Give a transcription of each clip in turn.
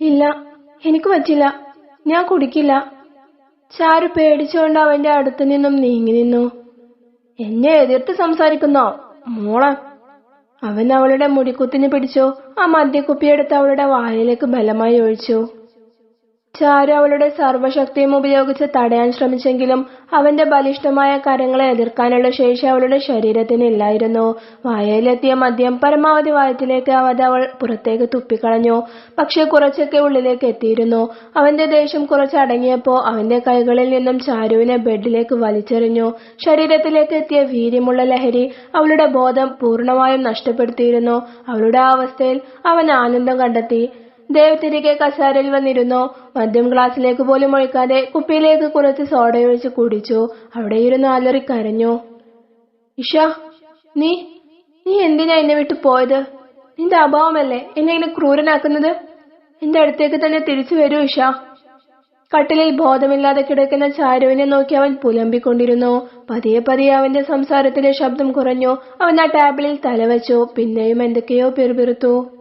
ഇല്ല എനിക്ക് പറ്റില്ല. ഞാൻ കുടിക്കില്ല. ചാരു പേടിച്ചുകൊണ്ട് അവന്റെ അടുത്തു നിന്നും നീങ്ങി നിന്നു. എന്നെ എതിർത്ത് സംസാരിക്കുന്നോ മോളെ? അവൻ അവളുടെ മുടിക്കുത്തിന് പിടിച്ചു. ആ മദ്യക്കുപ്പിയെടുത്ത് അവളുടെ വായിലേക്ക് ബലമായി ഒഴിച്ചു. ചാരു അവളുടെ സർവശക്തിയും ഉപയോഗിച്ച് തടയാൻ ശ്രമിച്ചെങ്കിലും അവന്റെ ബലിഷ്ഠമായ കരങ്ങളെ എതിർക്കാനുള്ള ശേഷി അവളുടെ ശരീരത്തിന് ഇല്ലായിരുന്നു. വായയിലെത്തിയ മദ്യം പരമാവധി വായത്തിലേക്ക് അവത് അവൾ പുറത്തേക്ക് തുപ്പിക്കളഞ്ഞു. പക്ഷെ കുറച്ചൊക്കെ ഉള്ളിലേക്ക് എത്തിയിരുന്നു. അവന്റെ ദേഷ്യം കുറച്ച് അടങ്ങിയപ്പോ അവന്റെ കൈകളിൽ നിന്നും ചാരുവിനെ ബെഡിലേക്ക് വലിച്ചെറിഞ്ഞു. ശരീരത്തിലേക്ക് എത്തിയ വീര്യമുള്ള ലഹരി അവളുടെ ബോധം പൂർണമായും നഷ്ടപ്പെടുത്തിയിരുന്നു. അവളുടെ അവസ്ഥയിൽ അവൻ ആനന്ദം കണ്ടെത്തി. ദേവ് തിരികെ കസാരയിൽ വന്നിരുന്നു. മദ്യം ഗ്ലാസ്സിലേക്ക് പോലും ഒഴിക്കാതെ കുപ്പിയിലേക്ക് കുറച്ച് സോഡയൊഴിച്ച് കുടിച്ചു. അവിടെ ഇരുന്ന് അലറി കരഞ്ഞു. ഇഷ നീ നീ എന്തിനാ എന്നെ വിട്ടു പോയത്? നിന്റെ അഭാവമല്ലേ എന്നെ ഇങ്ങനെ ക്രൂരനാക്കുന്നത്? എന്റെ അടുത്തേക്ക് തന്നെ തിരിച്ചു വരൂ ഇഷ. കട്ടിലിൽ ബോധമില്ലാതെ കിടക്കുന്ന ചാരുവിനെ നോക്കി അവൻ പുലമ്പിക്കൊണ്ടിരുന്നു. പതിയെ പതിയെ അവന്റെ സംസാരത്തിന്റെ ശബ്ദം കുറഞ്ഞു. അവൻ ആ ടേബിളിൽ തലവച്ചു. പിന്നെയും എന്തൊക്കെയോ പിറുപിറുത്തു.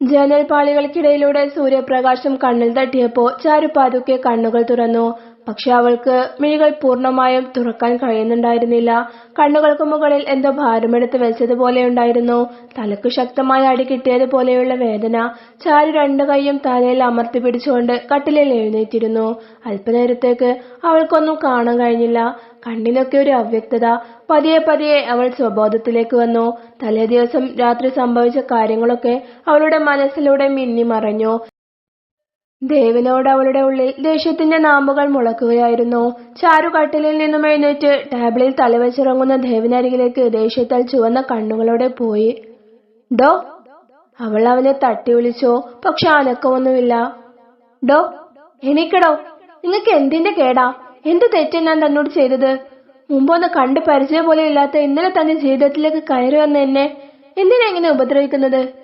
ജനൽപാളികൾക്കിടയിലൂടെ സൂര്യപ്രകാശം കണ്ണിൽ തട്ടിയപ്പോൾ ചാരു പതുക്കെ കണ്ണുകൾ തുറന്നു. പക്ഷെ അവൾക്ക് മിഴികൾ പൂർണമായും തുറക്കാൻ കഴിയുന്നുണ്ടായിരുന്നില്ല. കണ്ണുകൾക്ക് മുകളിൽ എന്തോ ഭാരമെടുത്ത് വെച്ചതുപോലെ ഉണ്ടായിരുന്നു. തലക്ക് ശക്തമായി അടി കിട്ടിയതുപോലെയുള്ള വേദന ചാരു രണ്ടു കൈയും തലയിൽ അമർത്തി പിടിച്ചുകൊണ്ട് കട്ടിലിൽ എഴുന്നേറ്റിരുന്നു. അല്പനേരത്തേക്ക് അവൾക്കൊന്നും കാണാൻ കഴിഞ്ഞില്ല. കണ്ണിലൊക്കെ ഒരു അവ്യക്തത. പതിയെ പതിയെ അവൾ സ്വബോധത്തിലേക്ക് വന്നു. തലേദിവസം രാത്രി സംഭവിച്ച കാര്യങ്ങളൊക്കെ അവളുടെ മനസ്സിലൂടെ മിന്നി മറഞ്ഞു. ദേവിനോട് അവളുടെ ഉള്ളിൽ ദേഷ്യത്തിന്റെ നാമ്പുകൾ മുളക്കുകയായിരുന്നു. ചാരു കട്ടിലിൽ നിന്നും എഴുന്നേറ്റ് ടേബിളിൽ തലവെച്ചിറങ്ങുന്ന ദേവിനരികിലേക്ക് ദേഷ്യത്താൽ ചുവന്ന കണ്ണുകളോടെ പോയി. ഡോ അവൾ അവനെ തട്ടി വിളിച്ചു. പക്ഷെ അനക്കമൊന്നുമില്ല. ഡോ എനിക്കടോ. നിങ്ങൾക്ക് എന്തിന്റെ കേടാ? എന്ത് തെറ്റ് ഞാൻ തന്നോട് ചെയ്തത്? മുമ്പൊന്ന് കണ്ട് പരിചയം പോലെ ഇല്ലാത്ത ഇന്നലെ തന്റെ ജീവിതത്തിലേക്ക് കയറി വന്ന എന്നെ എന്തിനാ ഇങ്ങനെ ഉപദ്രവിക്കുന്നത്?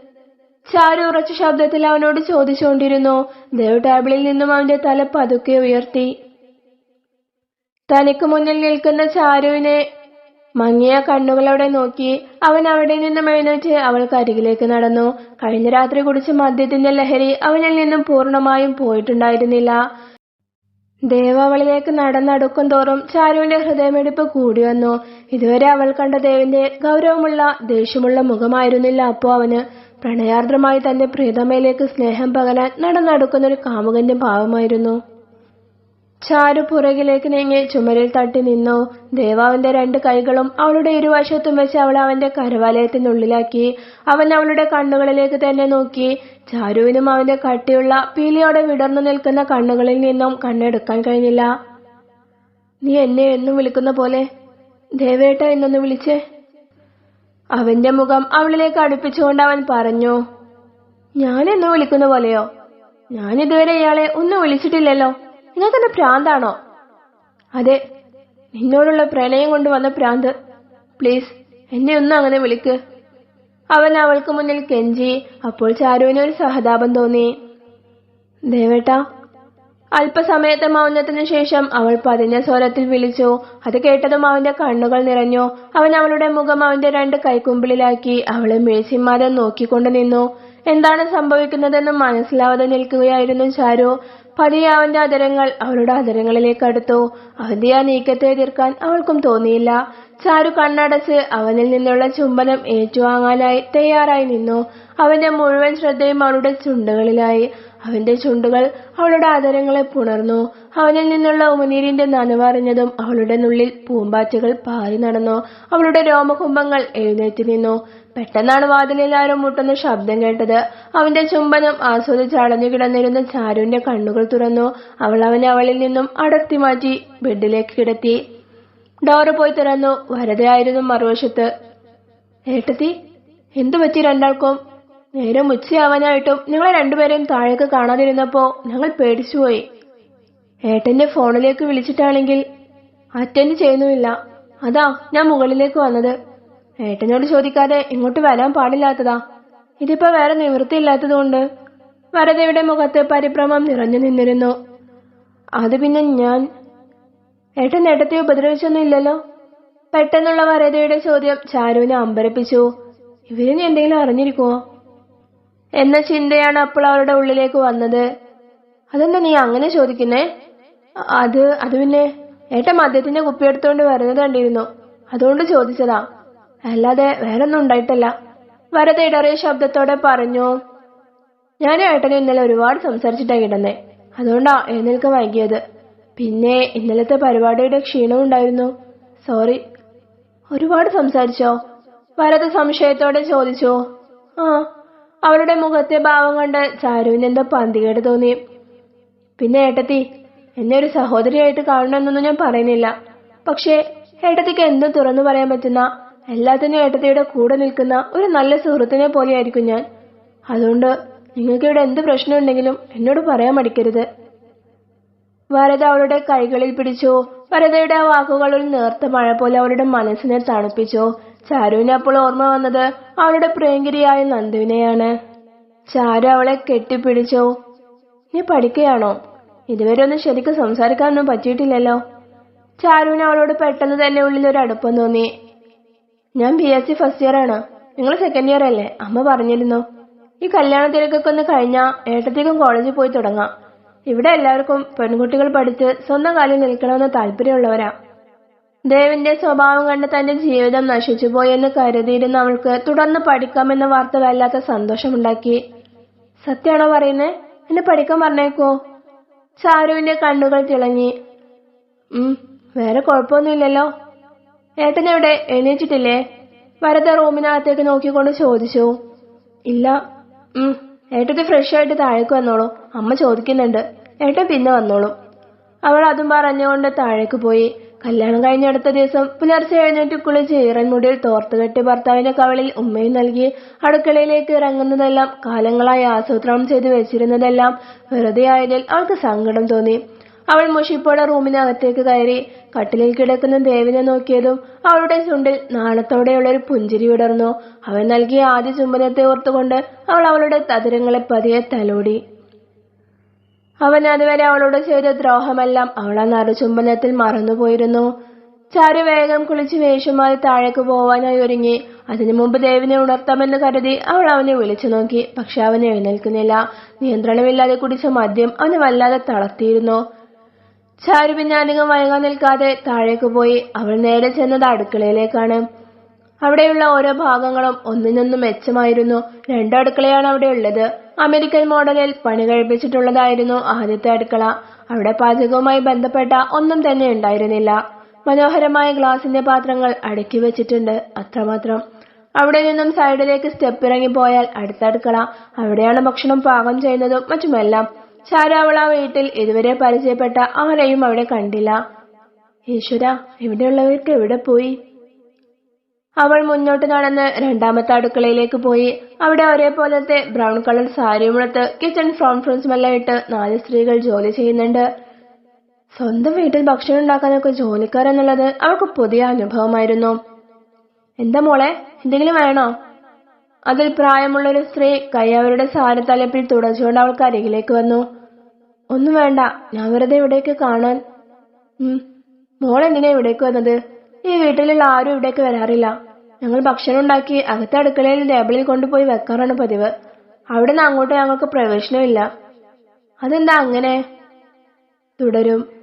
ചാരു ഉറച്ച ശബ്ദത്തിൽ അവനോട് ചോദിച്ചുകൊണ്ടിരുന്നു. ദേവ് ടേബിളിൽ നിന്നും അവന്റെ തല പതുക്കെ ഉയർത്തി. തനിക്ക് മുന്നിൽ നിൽക്കുന്ന ചാരുവിനെ മങ്ങിയ കണ്ണുകളോടെ നോക്കി. അവൻ അവിടെ നിന്നും എഴുന്നേറ്റ് അവൾക്ക് അരികിലേക്ക് നടന്നു. കഴിഞ്ഞ രാത്രി കുടിച്ച മദ്യത്തിന്റെ ലഹരി അവനിൽ നിന്നും പൂർണമായും പോയിട്ടുണ്ടായിരുന്നില്ല. ദേവാവളിലേക്ക് നടന്നടുക്കും തോറും ചാരുവിന്റെ ഹൃദയമെടുപ്പ് കൂടി വന്നു. ഇതുവരെ അവൾ കണ്ട ദേവിന്റെ ഗൗരവമുള്ള ദേഷ്യമുള്ള മുഖമായിരുന്നില്ല അപ്പോ അവന്. പ്രണയാർദ്രമായി തന്റെ പ്രിയതമയിലേക്ക് സ്നേഹം പകരാൻ നടന്നടുക്കുന്ന ഒരു കാമുകന്റെ ഭാവമായിരുന്നു. ചാരു പുറകിലേക്ക് നീങ്ങി ചുമരിൽ തട്ടി നിന്നു. ദേവാവിന്റെ രണ്ട് കൈകളും അവളുടെ ഇരുവശത്തും വെച്ച് അവൾ അവന്റെ കരവാലയത്തിനുള്ളിലാക്കി. അവൻ അവളുടെ കണ്ണുകളിലേക്ക് തന്നെ നോക്കി. ചാരുവിനും അവന്റെ കട്ടിയുള്ള പീലിയോടെ വിടർന്നു നിൽക്കുന്ന കണ്ണുകളിൽ നിന്നും കണ്ണെടുക്കാൻ കഴിഞ്ഞില്ല. നീ എന്നെ എന്നും വിളിക്കുന്ന പോലെ ദേവേട്ട എന്നൊന്ന് വിളിച്ചേ. അവന്റെ മുഖം അവളിലേക്ക് അടുപ്പിച്ചുകൊണ്ട് അവൻ പറഞ്ഞു ഞാൻ എന്ന് വിളിക്കുന്ന പോലെയോ? ഞാൻ ഇതുവരെ ഇയാളെ ഒന്നും വിളിച്ചിട്ടില്ലല്ലോ. നിങ്ങൾക്ക് എന്റെ പ്രാന്താണോ? അതെ നിന്നോടുള്ള പ്രണയം കൊണ്ട് വന്ന പ്ലീസ് എന്നെ ഒന്നും അങ്ങനെ വിളിക്ക്. അവൻ അവൾക്ക് മുന്നിൽ കെഞ്ചി അപ്പോൾ ചാരുവിന് ഒരു സഹതാപം തോന്നി. ദേവേട്ടാ അല്പസമയത്തെ മൗനത്തിനു ശേഷം അവൾ പതിഞ്ഞ സ്വരത്തിൽ വിളിച്ചു. അത് കേട്ടതും അവന്റെ കണ്ണുകൾ നിറഞ്ഞു. അവൻ അവളുടെ മുഖം അവന്റെ രണ്ട് കൈക്കുമ്പിളിലാക്കി അവളെ മിഴിച്ചിമ്മാതെ നോക്കിക്കൊണ്ടു നിന്നു. എന്താണ് സംഭവിക്കുന്നതെന്ന് മനസ്സിലാവാതെ നിൽക്കുകയായിരുന്നു ചാരു. പതിയെ അവന്റെ അതരങ്ങൾ അവളുടെ അതരങ്ങളിലേക്ക് അടുത്തു. അവന്റെ ആ നീക്കത്തെ എതിർക്കാൻ അവൾക്കും തോന്നിയില്ല. ചാരു കണ്ണടച്ച് അവനിൽ നിന്നുള്ള ചുംബനം ഏറ്റുവാങ്ങാനായി തയ്യാറായി നിന്നു. അവന്റെ മുഴുവൻ ശ്രദ്ധയും അവളുടെ ചുണ്ടുകളിലായി. അവന്റെ ചുണ്ടുകൾ അവളുടെ ആദരങ്ങളെ പുണർന്നു. അവനിൽ നിന്നുള്ള ഉമനീരിന്റെ നനവറിഞ്ഞതും അവളുടെ നുള്ളിൽ പൂമ്പാറ്റകൾ പാറി നടന്നു. അവളുടെ രോമകുംഭങ്ങൾ എഴുന്നേറ്റ് നിന്നു. പെട്ടെന്നാണ് വാതിലിൽ മുട്ടുന്ന ശബ്ദം കേട്ടത്. അവന്റെ ചുംബനം ആസ്വദിച്ച് അടഞ്ഞു കിടന്നിരുന്ന ചാരുവിന്റെ കണ്ണുകൾ തുറന്നു. അവൾ അവനെ അവളിൽ നിന്നും അടർത്തി മാറ്റി ബെഡിലേക്ക് കിടത്തി. ഡോറ് പോയി തുറന്നു. വരതയായിരുന്നു മറുവശത്ത്. ഏട്ടത്തി എന്തു പറ്റി രണ്ടാൾക്കും? നേരം ഉച്ചയാവാനായിട്ടും ഞങ്ങളെ രണ്ടുപേരെയും താഴേക്ക് കാണാതിരുന്നപ്പോ ഞങ്ങൾ പേടിച്ചുപോയി. ഏട്ടന്റെ ഫോണിലേക്ക് വിളിച്ചിട്ടാണെങ്കിൽ അറ്റൻഡ് ചെയ്യുന്നുമില്ല. അതാ ഞാൻ മുകളിലേക്ക് വന്നത്. ഏട്ടനോട് ചോദിക്കാതെ ഇങ്ങോട്ട് വരാൻ പാടില്ലാത്തതാ. ഇതിപ്പോ വേറെ നിവൃത്തിയില്ലാത്തതുകൊണ്ട് വരതയുടെ മുഖത്ത് പരിഭ്രമം നിറഞ്ഞു നിന്നിരുന്നു. അത് പിന്നെ ഞാൻ. ഏട്ടൻ ഏട്ടത്തെ ഉപദ്രവിച്ചൊന്നും ഇല്ലല്ലോ പെട്ടെന്നുള്ള വരതയുടെ ചോദ്യം ചാരുവിനെ അമ്പരപ്പിച്ചു. ഇവരിനി എന്തെങ്കിലും അറിഞ്ഞിരിക്കുമോ എന്ന ചിന്തയാണ് അപ്പോൾ അവരുടെ ഉള്ളിലേക്ക് വന്നത്. അതെന്താ നീ അങ്ങനെ ചോദിക്കുന്നേ? അത് അത് പിന്നെ ഏട്ട മദ്യത്തിന്റെ കുപ്പി എടുത്തുകൊണ്ട് വരുന്നത് കണ്ടിരുന്നു. അതുകൊണ്ട് ചോദിച്ചതാ. അല്ലാതെ വേറൊന്നും ഉണ്ടായിട്ടല്ല. വരത ഇടറിയ ശബ്ദത്തോടെ പറഞ്ഞു. ഞാൻ ഏട്ടനെ ഇന്നലെ ഒരുപാട് സംസാരിച്ചിട്ടാ കിടന്നേ. അതുകൊണ്ടാ എഴുന്നേൽക്കാൻ വൈകിയത്. പിന്നെ ഇന്നലത്തെ പരിപാടിയുടെ ക്ഷീണം ഉണ്ടായിരുന്നു. സോറി. ഒരുപാട് സംസാരിച്ചോ? വരത സംശയത്തോടെ ചോദിച്ചോ. ആ അവളുടെ മുഖത്തെ ഭാവം കണ്ട് ചാരുവിന് എന്തോ പന്തികേട് തോന്നി. പിന്നെ ഏട്ടത്തി എന്നെ ഒരു സഹോദരിയായിട്ട് കാണണമെന്നൊന്നും ഞാൻ പറയുന്നില്ല. പക്ഷേ ഏട്ടത്തിക്ക് എന്തും തുറന്നു പറയാൻ പറ്റുന്ന എല്ലാത്തിനും ഏട്ടത്തിയുടെ കൂടെ നിൽക്കുന്ന ഒരു നല്ല സുഹൃത്തിനെ പോലെയായിരിക്കും ഞാൻ. അതുകൊണ്ട് നിങ്ങൾക്ക് ഇവിടെ എന്ത് പ്രശ്നമുണ്ടെങ്കിലും എന്നോട് പറയാൻ മടിക്കരുത്. വരത അവളുടെ കൈകളിൽ പിടിച്ചോ. വരതയുടെ ആ വാക്കുകൾ ഒരു നേർത്ത മഴ പോലെ അവളുടെ മനസ്സിനെ തണുപ്പിച്ചു. ചാരുവിന് അപ്പോൾ ഓർമ്മ വന്നത് അവളുടെ പ്രിയങ്കരിയായ നന്ദുവിനെയാണ്. ചാരു അവളെ കെട്ടിപ്പിടിച്ചോ. നീ പഠിക്കുകയാണോ ഇതുവരെ ഒന്നും ശരിക്കും സംസാരിക്കാനൊന്നും പറ്റിയിട്ടില്ലല്ലോ. ചാരുവിന് അവളോട് പെട്ടെന്ന് തന്നെ ഉള്ളിൽ ഒരു അടുപ്പം തോന്നി. ഞാൻ B S C first year ആണ്. നിങ്ങൾ സെക്കൻഡ് ഇയർ അല്ലേ? അമ്മ പറഞ്ഞിരുന്നു. ഈ കല്യാണ തിരക്കൊക്കെ ഒന്ന് കഴിഞ്ഞാൽ ഏട്ടത്തേക്കും കോളേജിൽ പോയി തുടങ്ങാം. ഇവിടെ എല്ലാവർക്കും പെൺകുട്ടികൾ പഠിച്ച് സ്വന്തം കാലിൽ നിൽക്കണമെന്ന് താല്പര്യമുള്ളവരാ. ദേവിന്റെ സ്വഭാവം കണ്ട് തന്റെ ജീവിതം നശിച്ചുപോയെന്ന് കരുതിയിരുന്ന അവൾക്ക് തുടർന്ന് പഠിക്കാമെന്ന വാർത്ത വല്ലാത്ത സന്തോഷമുണ്ടാക്കി. സത്യാണോ പറയുന്നേ? എന്നെ പഠിക്കാൻ പറഞ്ഞേക്കോ? ചാരുവിന്റെ കണ്ണുകൾ തിളങ്ങി. ഉം വേറെ കുഴപ്പമൊന്നുമില്ലല്ലോ. ഏട്ടനെവിടെ എണീച്ചിട്ടില്ലേ വരത റൂമിനകത്തേക്ക് നോക്കിക്കൊണ്ട് ചോദിച്ചു. ഇല്ല. ഉം ഏട്ടത്തി ഫ്രഷ് ആയിട്ട് താഴേക്ക് വന്നോളൂ. അമ്മ ചോദിക്കുന്നുണ്ട്. ഏട്ടൻ പിന്നെ വന്നോളൂ. അവൾ അതും പറഞ്ഞുകൊണ്ട് താഴേക്ക് പോയി. കല്യാണം കഴിഞ്ഞ അടുത്ത ദിവസം പുലർച്ചെ എഴുന്നേറ്റ് കുളിച്ച് ഈറൻ മുടിയിൽ തോർത്ത് കെട്ടി ഭർത്താവിന്റെ കവളിൽ ഉമ്മയും നൽകി അടുക്കളയിലേക്ക് ഇറങ്ങുന്നതെല്ലാം കാലങ്ങളായി ആസൂത്രണം ചെയ്തു വെച്ചിരുന്നതെല്ലാം വെറുതെ ആയതിൽ അവൾക്ക് സങ്കടം തോന്നി. അവൾ മുഷിപ്പോടെ റൂമിനകത്തേക്ക് കയറി കട്ടിലിൽ കിടക്കുന്ന ദേവിനെ നോക്കിയതും അവളുടെ ചുണ്ടിൽ നാണത്തോടെയുള്ള ഒരു പുഞ്ചിരി വിടർന്നു അവൻ നൽകിയ ആദ്യ ചുംബനത്തെ ഓർത്തുകൊണ്ട് അവൾ അവളുടെ തതിരങ്ങളെ പതിയെ തലോടി. അവൻ അതുവരെ അവളോട് ചെയ്ത ദ്രോഹമെല്ലാം അവൾ ആ നറുചുംബനത്തിൽ മറന്നുപോയിരുന്നു. ചാരു വേഗം കുളിച്ച് വേഷമായി താഴേക്ക് പോവാനായി ഒരുങ്ങി. അതിനു മുമ്പ് ദേവിനെ ഉണർത്താമെന്ന് കരുതി അവൾ അവനെ വിളിച്ചു നോക്കി. പക്ഷെ അവൻ എഴുന്നേൽക്കുന്നില്ല. നിയന്ത്രണമില്ലാതെ കുടിച്ച മദ്യം അവനെ വല്ലാതെ തളർത്തിയിരുന്നു. ചാരു പിന്നെ അധികം വൈകാൻ നിൽക്കാതെ താഴേക്ക് പോയി. അവൾ നേരെ ചെന്നത് അടുക്കളയിലേക്കാണ്. അവിടെയുള്ള ഓരോ ഭാഗങ്ങളും ഒന്നിനൊന്നും മെച്ചമായിരുന്നു. രണ്ട് അടുക്കളയാണ് അവിടെ ഉള്ളത്. അമേരിക്കൻ മോഡലിൽ പണി കഴിപ്പിച്ചിട്ടുള്ളതായിരുന്നു ആദ്യത്തെ അടുക്കള. അവിടെ പാചകവുമായി ബന്ധപ്പെട്ട ഒന്നും തന്നെ ഉണ്ടായിരുന്നില്ല. മനോഹരമായ ഗ്ലാസിന്റെ പാത്രങ്ങൾ അടുക്കി വെച്ചിട്ടുണ്ട് അത്രമാത്രം. അവിടെ നിന്നും സൈഡിലേക്ക് സ്റ്റെപ്പ് ഇറങ്ങി പോയാൽ അടുത്ത അടുക്കള. അവിടെയാണ് ഭക്ഷണം പാകം ചെയ്യുന്നതും മറ്റുമെല്ലാം. ചാരാവള വീട്ടിൽ ഇതുവരെ പരിചയപ്പെട്ട ആരെയും അവിടെ കണ്ടില്ല. ഈശ്വര ഇവിടെയുള്ളവർക്ക് എവിടെ പോയി? അവൾ മുന്നോട്ട് നടന്ന് രണ്ടാമത്തെ അടുക്കളയിലേക്ക് പോയി. അവിടെ ഒരേപോലത്തെ ബ്രൗൺ കളർ സാരിയുമെടുത്ത് കിച്ചൺ ഫ്രോൺ ഫ്രൂട്ട്സുമെല്ലാം ഇട്ട് നാല് സ്ത്രീകൾ ജോലി ചെയ്യുന്നുണ്ട്. സ്വന്തം വീട്ടിൽ ഭക്ഷണം ഉണ്ടാക്കാനൊക്കെ ജോലിക്കാരെന്നുള്ളത് അവൾക്ക് പുതിയ അനുഭവമായിരുന്നു. എന്താ മോളെ എന്തെങ്കിലും വേണോ? അതിൽ പ്രായമുള്ള ഒരു സ്ത്രീ കൈ അവരുടെ സാരത്തലപ്പിൽ തുടച്ചുകൊണ്ട് അവൾക്ക് അരികിലേക്ക് വന്നു. ഒന്നും വേണ്ട ഞാൻ വെറുതെ ഇവിടേക്ക് കാണാൻ. മോൾ എന്തിനാ ഇവിടേക്ക് വന്നത്? ഈ വീട്ടിലുള്ള ആരും ഇവിടേക്ക് വരാറില്ല. ഞങ്ങൾ ഭക്ഷണം ഉണ്ടാക്കി അകത്തെ അടുക്കളയിൽ ടേബിളിൽ കൊണ്ടുപോയി വെക്കാറാണ് പതിവ്. അവിടെ നിന്ന് അങ്ങോട്ട് ഞങ്ങൾക്ക് പ്രവേശനമില്ല. അതെന്താ അങ്ങനെ? തുടരും.